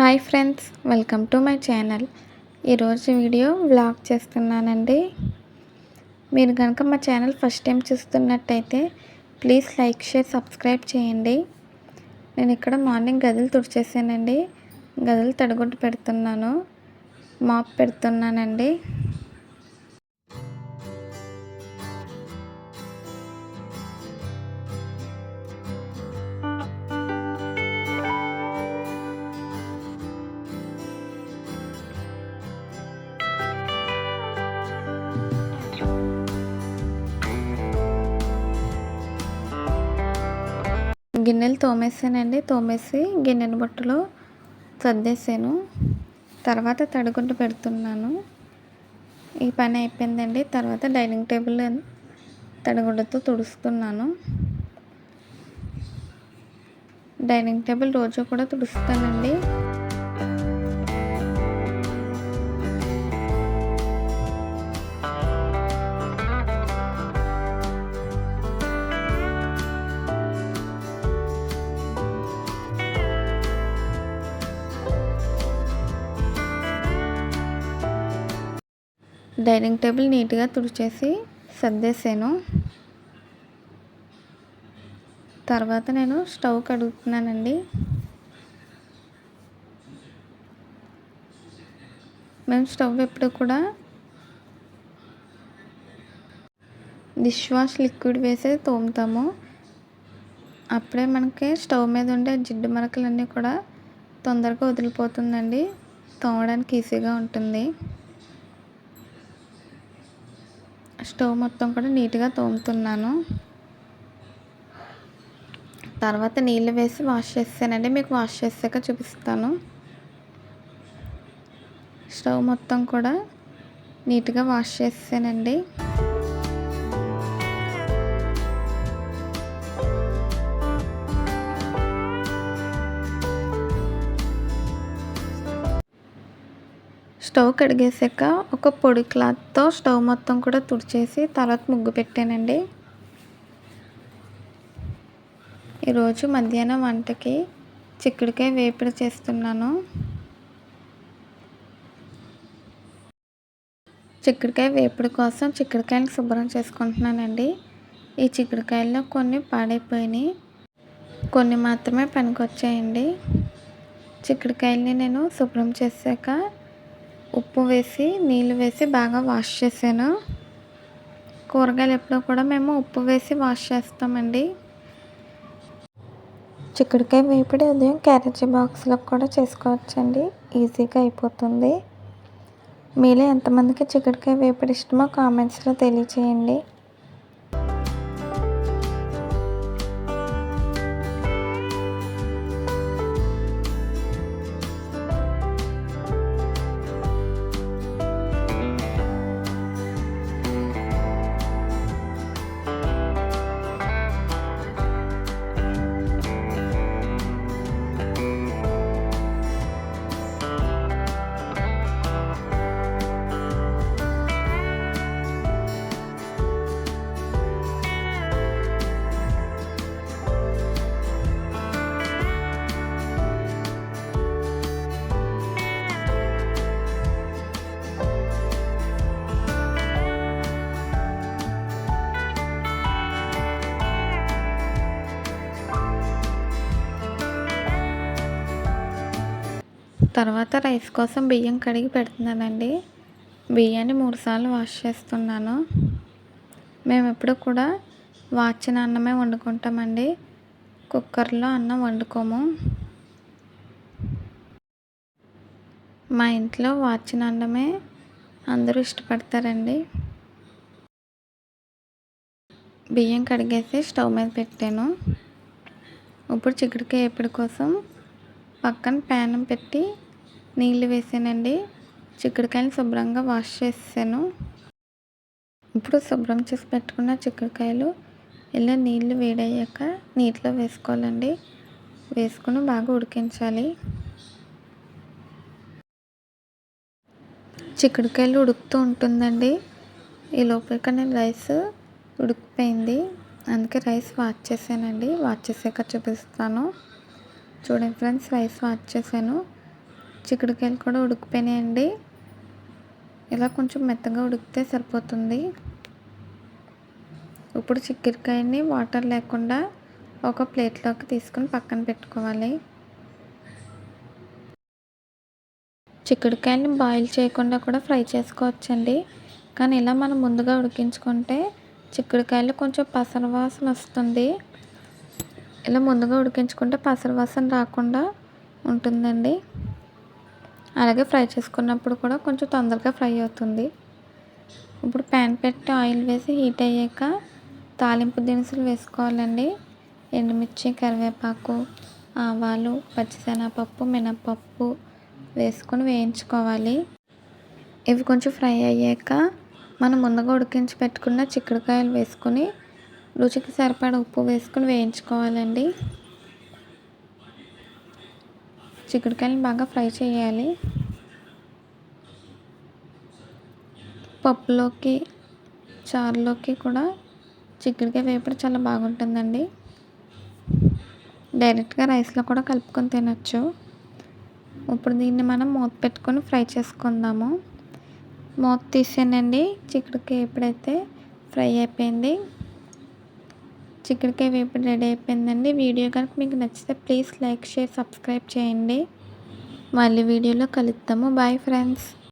Hi friends welcome to my channel. ఈరోజు video vlog చేస్తున్నానండి. మీరు కనుక మా ఛానల్ ఫస్ట్ టైం చూస్తున్నట్టయితే ప్లీజ్ లైక్ షేర్ సబ్స్క్రైబ్ చేయండి. నేను ఇక్కడ మార్నింగ్ గదులు తుడిచేసానండి. గదులు తడగొట్టు పెడుతున్నాను. మాప్ పెడుతున్నానండి. గిన్నెలు తోమేసానండి. తోమేసి గిన్నెల బుట్టలో సర్దేశాను. తర్వాత తడిగుడ్డు పెడుతున్నాను. ఈ పని అయిపోయిందండి. తర్వాత డైనింగ్ టేబుల్ తడిగుడ్డతో తుడుస్తున్నాను. డైనింగ్ టేబుల్ రోజు కూడా తుడుస్తానండి. డైనింగ్ టేబుల్ నీట్గా తుడిచేసి సర్దేశాను. తర్వాత నేను స్టవ్ కడుగుతున్నానండి. మేము స్టవ్ ఎప్పుడు కూడా డిష్ వాష్ లిక్విడ్ వేసి తోముతాము. అప్పుడే మనకి స్టవ్ మీద ఉండే జిడ్డు మరకలన్నీ కూడా తొందరగా వదిలిపోతుందండి. తోమడానికి ఈజీగా ఉంటుంది. స్టవ్ మొత్తం కూడా నీట్గా తోముతున్నాను. తర్వాత నీళ్ళు వేసి వాష్ చేస్తానండి. మీకు వాష్ చేసాక చూపిస్తాను. స్టవ్ మొత్తం కూడా నీట్గా వాష్ చేసానండి స్టవ్ కడిగేసాక ఒక పొడి క్లాత్తో స్టవ్ మొత్తం కూడా తుడిచేసి తర్వాత ముగ్గు పెట్టానండి. ఈరోజు మధ్యాహ్నం వంటకి చిక్కుడుకాయ వేపుడు చేస్తున్నాను. చిక్కుడుకాయ వేపుడు కోసం చిక్కుడుకాయలు శుభ్రం చేసుకుంటున్నానండి. ఈ చిక్కుడుకాయల్లో కొన్ని పాడైపోయినాయి. కొన్ని మాత్రమే పనికొచ్చాయండి. చిక్కుడుకాయల్ని నేను శుభ్రం చేశాక ఉప్పు వేసి నీళ్ళు వేసి బాగా వాష్ చేశాను. కూరగాయలు ఎప్పుడూ కూడా మేము ఉప్పు వేసి వాష్ చేస్తామండి. చిక్కుడుకాయ వేపిడి ఉదయం క్యారేజీ బాక్స్లో కూడా చేసుకోవచ్చండి. ఈజీగా అయిపోతుంది. మీలో ఎంతమందికి చిక్కుడుకాయ వేపిడి ఇష్టమో కామెంట్స్లో తెలియచేయండి. తర్వాత రైస్ కోసం బియ్యం కడిగి పెడుతున్నానండి. బియ్యాన్ని మూడుసార్లు వాష్ చేస్తున్నాను. మేము ఎప్పుడు కూడా వాచిన అన్నమే వండుకుంటామండి. కుక్కర్లో అన్నం వండుకోము. మా ఇంట్లో వాచిన అన్నమే అందరూ ఇష్టపడతారండి. బియ్యం కడిగేసి స్టవ్ మీద పెట్టాను. ఇప్పుడు చిక్కుడుకాయ ఎప్పుడు కోసం పక్కన ప్యాన్ పెట్టి నీళ్ళు వేసానండి. చిక్కుడుకాయలు శుభ్రంగా వాష్ చేసాను. ఇప్పుడు శుభ్రం చేసి పెట్టుకున్న చిక్కుడుకాయలు ఇలా నీళ్ళు వేడయ్యాక నీటిలో వేసుకోవాలండి. వేసుకుని బాగా ఉడికించాలి. చిక్కుడుకాయలు ఉడుకుతూ ఉంటుందండి. ఈ లోపలికి నేను రైస్ ఉడికిపోయింది. అందుకే రైస్ వాచ్ చేశానండి వాచ్ చేసాక చూపిస్తాను. చూడండి ఫ్రెండ్స్ రైస్ వాచ్ చేశాను చిక్కుడుకాయలు కూడా ఉడికిపోయినాయండి. ఇలా కొంచెం మెత్తగా ఉడికితే సరిపోతుంది. ఇప్పుడు చిక్కుడుకాయని వాటర్ లేకుండా ఒక ప్లేట్లోకి తీసుకుని పక్కన పెట్టుకోవాలి. చిక్కుడుకాయని బాయిల్ చేయకుండా కూడా ఫ్రై చేసుకోవచ్చండి. కానీ ఇలా మనం ముందుగా ఉడికించుకుంటే చిక్కుడుకాయలు కొంచెం పసర వాసన వస్తుంది. ఇలా ముందుగా ఉడికించుకుంటే పసర వాసన రాకుండా ఉంటుందండి. అలాగే ఫ్రై చేసుకున్నప్పుడు కూడా కొంచెం తొందరగా ఫ్రై అవుతుంది. ఇప్పుడు ప్యాన్ పెట్టి ఆయిల్ వేసి హీట్ అయ్యాక తాలింపు దినుసులు వేసుకోవాలండి. ఎండుమిర్చి కరివేపాకు ఆవాలు పచ్చిశనగపప్పు మినపప్పు వేసుకొని వేయించుకోవాలి. ఇవి కొంచెం ఫ్రై అయ్యాక మనం ముందుగా ఉడికించి పెట్టుకున్న చిక్కుడుకాయలు వేసుకొని రుచికి సరిపడా ఉప్పు వేసుకొని వేయించుకోవాలండి. చిక్కుడుకాయలు బాగా ఫ్రై చేయాలి. పప్పులోకి చారులోకి కూడా చిక్కుడుకాయ వేపుడు చాలా బాగుంటుందండి. డైరెక్ట్గా రైస్లో కూడా కలుపుకొని తినచ్చు. ఇప్పుడు దీన్ని మనం మూత పెట్టుకొని ఫ్రై చేసుకుందాము. మూత తీసానండి. చిక్కుడుకాయ ఎప్పుడైతే ఫ్రై అయిపోయింది చిక్కడికాయ వేపుడు రెడీ అయిపోయిందండి. వీడియో కనుక మీకు నచ్చితే ప్లీజ్ లైక్ షేర్ సబ్స్క్రైబ్ చేయండి. మళ్ళీ వీడియోలో కలుద్దాము. Bye friends.